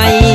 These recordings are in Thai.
า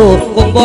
โงบ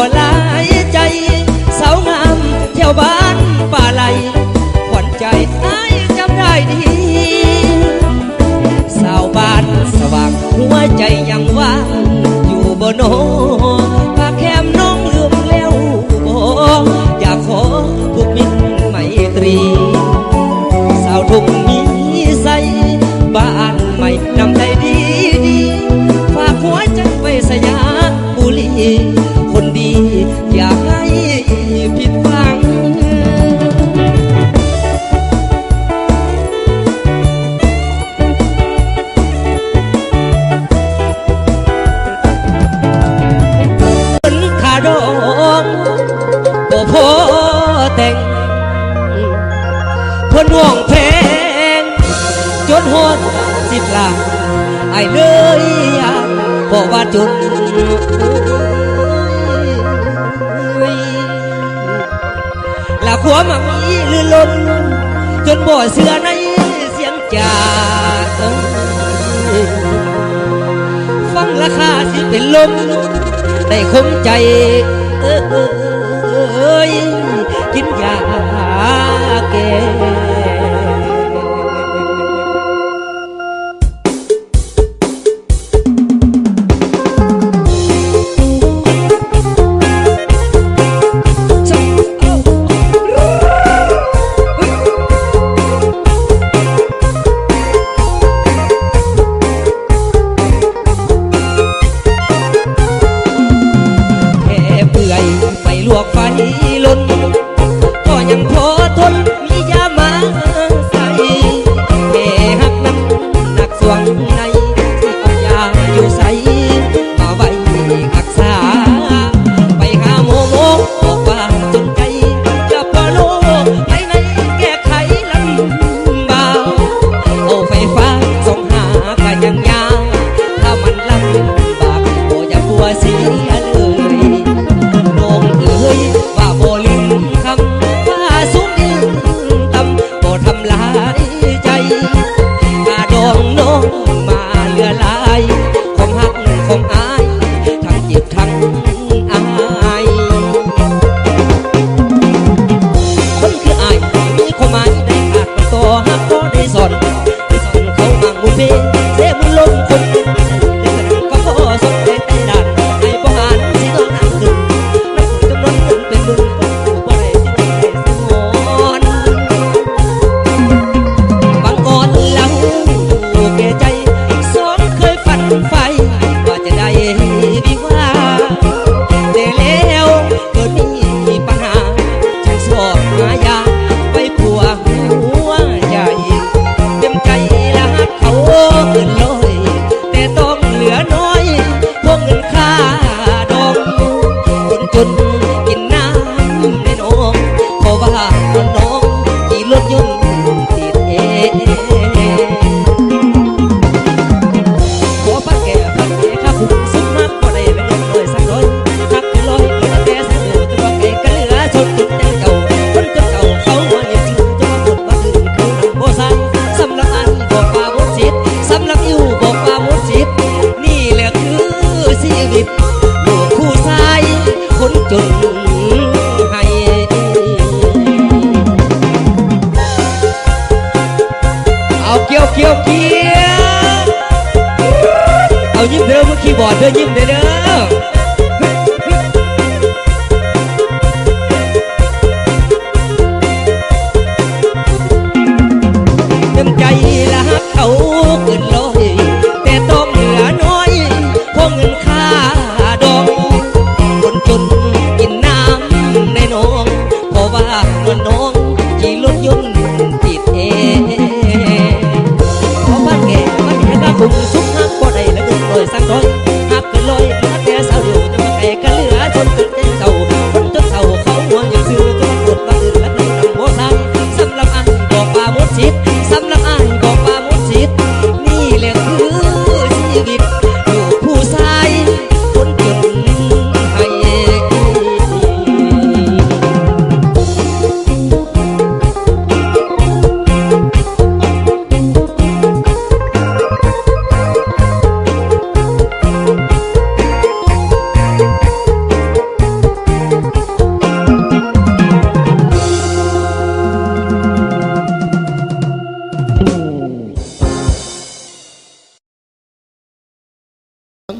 ใจ เอาเกี้ยวเกี้ยวเกี้ยวเอายิ้มเด้อเมื่อกี้บอร์ดเด้อยิ้มเด้อ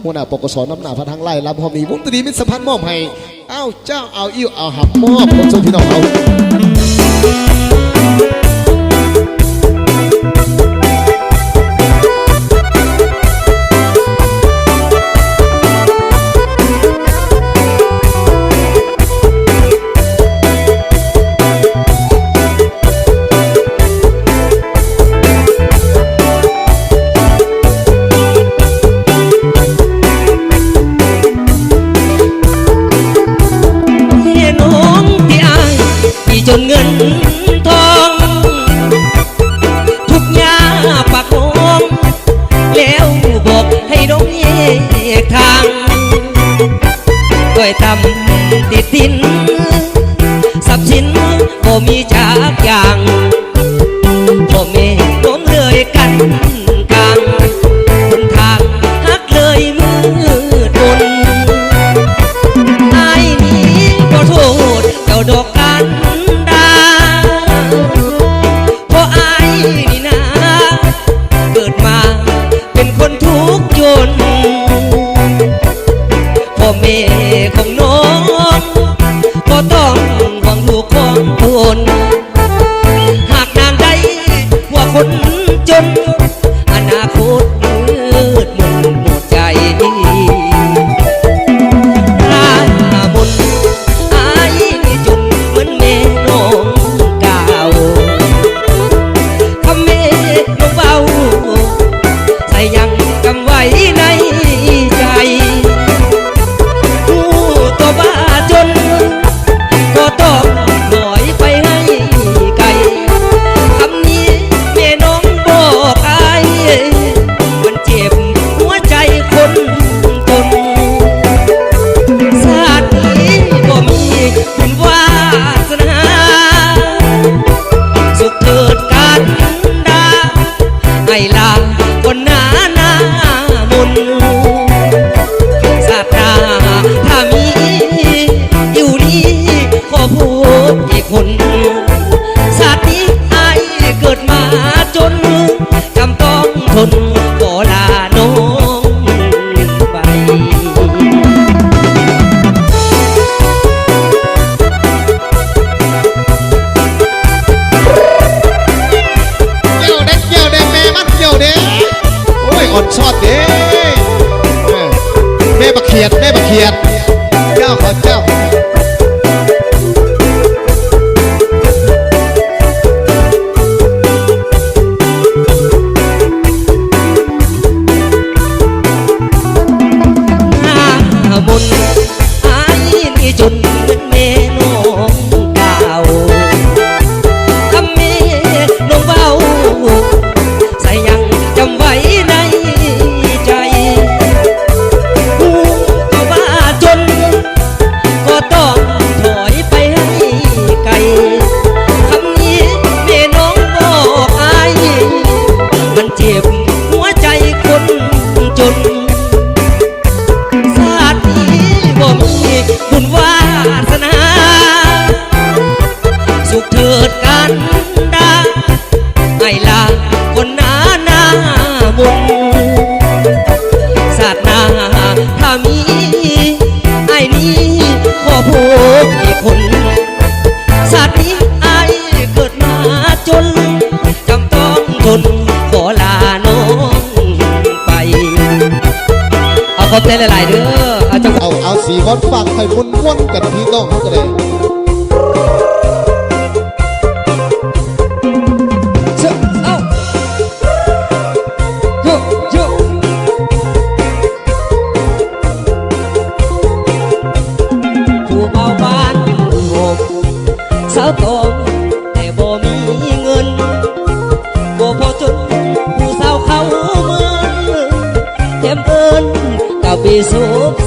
หัวหน้าปกสน้ำหนาพระทั้งไล่รับหอมนี้วงตรีมิตรสัมพันธ์มอบให้ เอ้าเจ้าเอาอิ่วเอาหับมอบผมส่งพี่น้องเอา ใจหลายๆเด้อเอาเอาเอาสีคนฟังใไปม้วนๆกันพี่น้องเขาเลย besos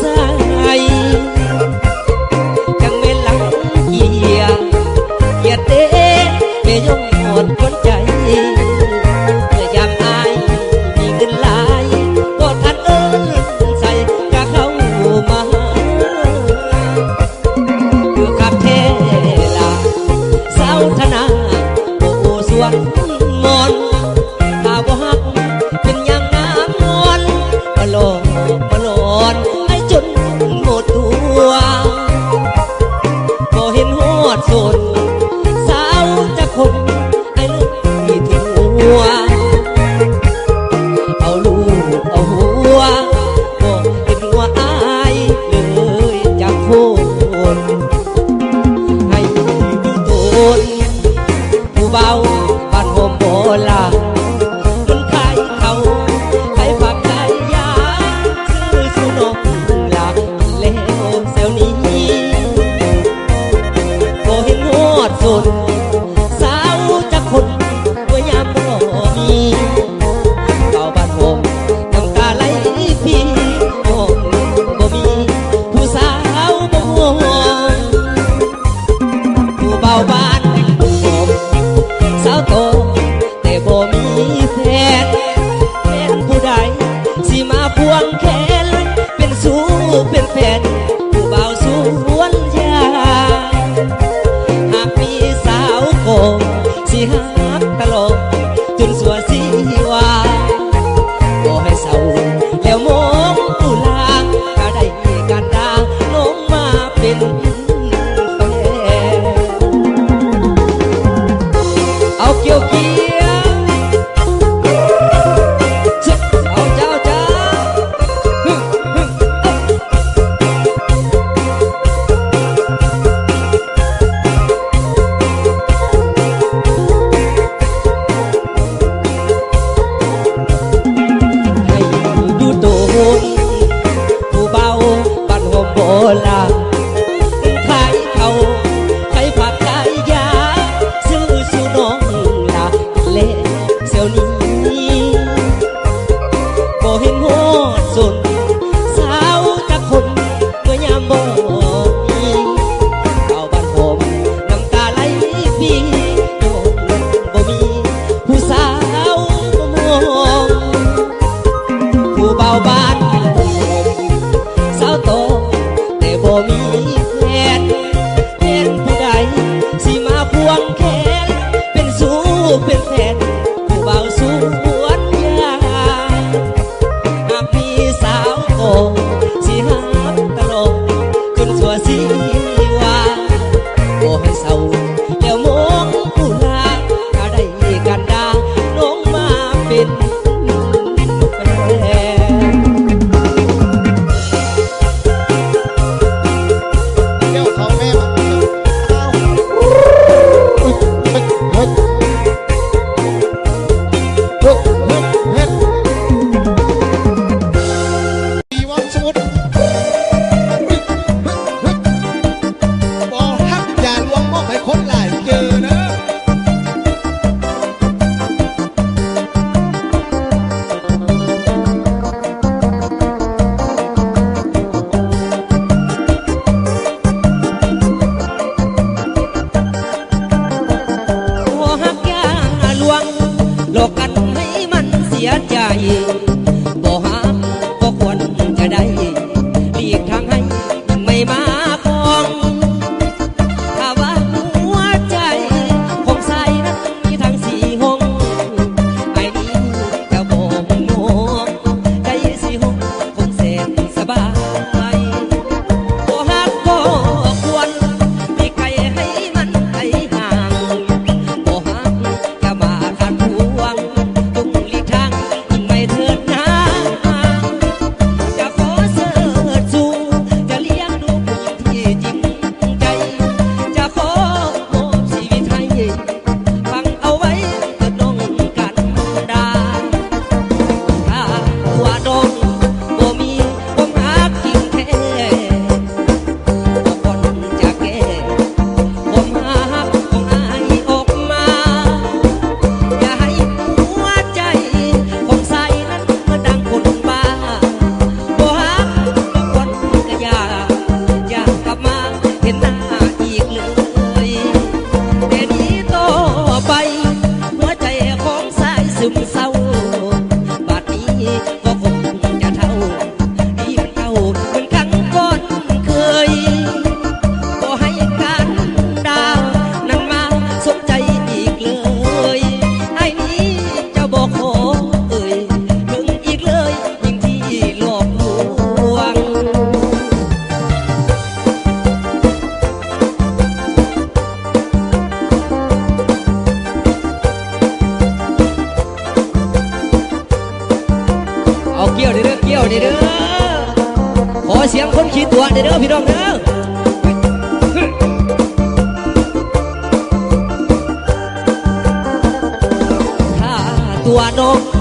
ตั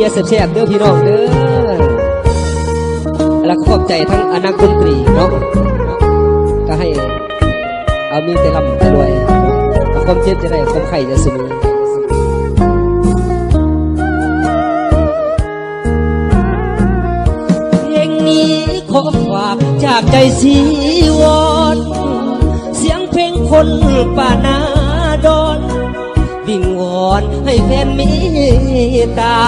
บียร์แซ่บๆเด้อพี่น้องเด้อแล้วก็ขอบใจทั้งอนักดนตรีเนาะก็ให้เอามีแต่ลำแต่รวยเนาะเอาความเจ็บจะได้ความไข่จะสมีเพลงนี้ขอฝากจากใจสีวอนเสียงเพลงคนป่านา อนให้แฟนมีตา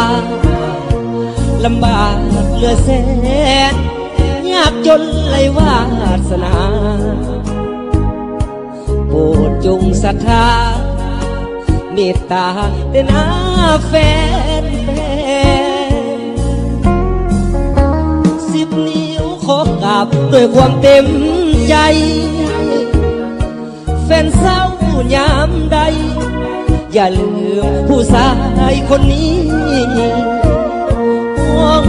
ลำบากเหลือแสนยากจนไรวาสนาโปรดจงศรัทธาเมตตาเดอนาแฟนแฟนสิบนิ้วขอกราบด้วยความเต็มใจ แฟนเศร้ายามใด อย่าลืมผู้ชายคนนี้ห่วง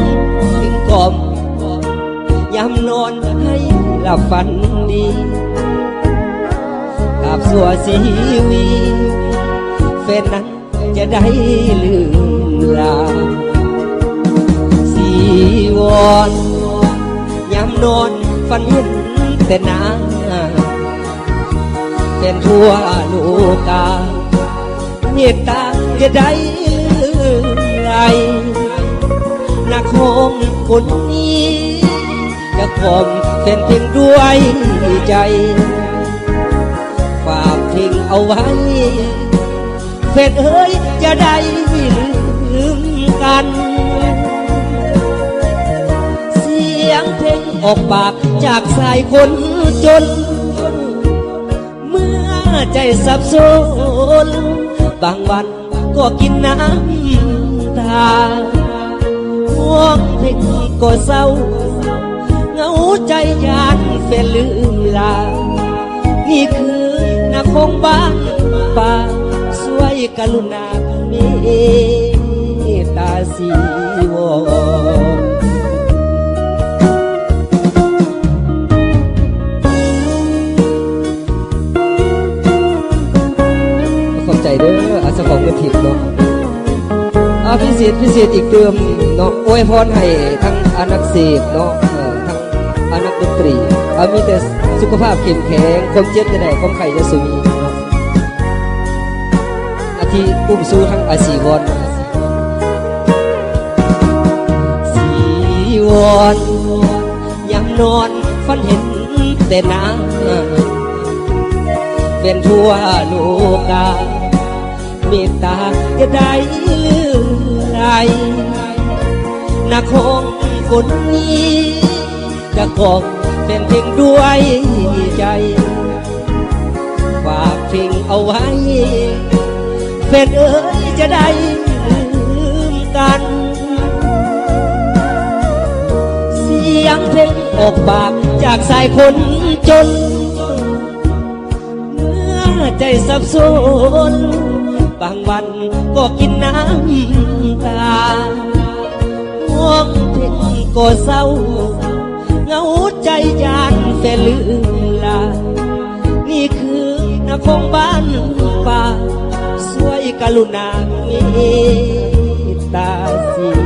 ถึงกล่อมยามนอนให้หลับฝันดีกาบสัวสีวีแฟนนั้นจะได้ลืมลาสีวอนยามนอนฝันเห็นแต่นาเป็นทั่วลูกา เมตตาจะได้ลืมไหลนักห้องคนนี้จะคอมเป็นเพียงด้วยใจฝากทิ้งเอาไว้เฟดเอ้ยจะได้ลืมกัน เสียงเพลงออกปากจากสายคนจน เมื่อใจสับสน บางวันก็กินน้ำตาห่วงเพลงก็เศร้า เงาใจยานเฟนลืมลา นี่คือนาคงบ้านป่าสวยกรุณาเมตาสีวอนขอบใจเด้ออา สของกระถิ่นเนาะอาพิเศษพิเศษอีกเติมเนาะอวยพรให้ทั้งอนักเสพเนาะทั้งอนักดนตรีเอามีแต่สุขภาพเข้มแข็งความเจ็บจะได้ความไข่จะสูมีเนาะอาทิอุ้มสู้ทั้งอาศีวอนสีวอนยามนอนฝันเห็นแต่น้าเป็นทั่วโลกา เมตตาจะได้ลืมไหลนักคงคนนี้ จะกอบเป็นเพียงด้วยใจฝากเพลงเอาไว้เป็นเอ๋ยจะได้ลืมกัน เสียงเพลงออกปากจากสายคนจน เมื่อใจสับสน บางวันก็กินน้ำตาห่วงถึงก็เศร้า เงาใจยานแฟลืมลา นี่คือนาคงบ้านป่าสวยกรุณาเมตตาสี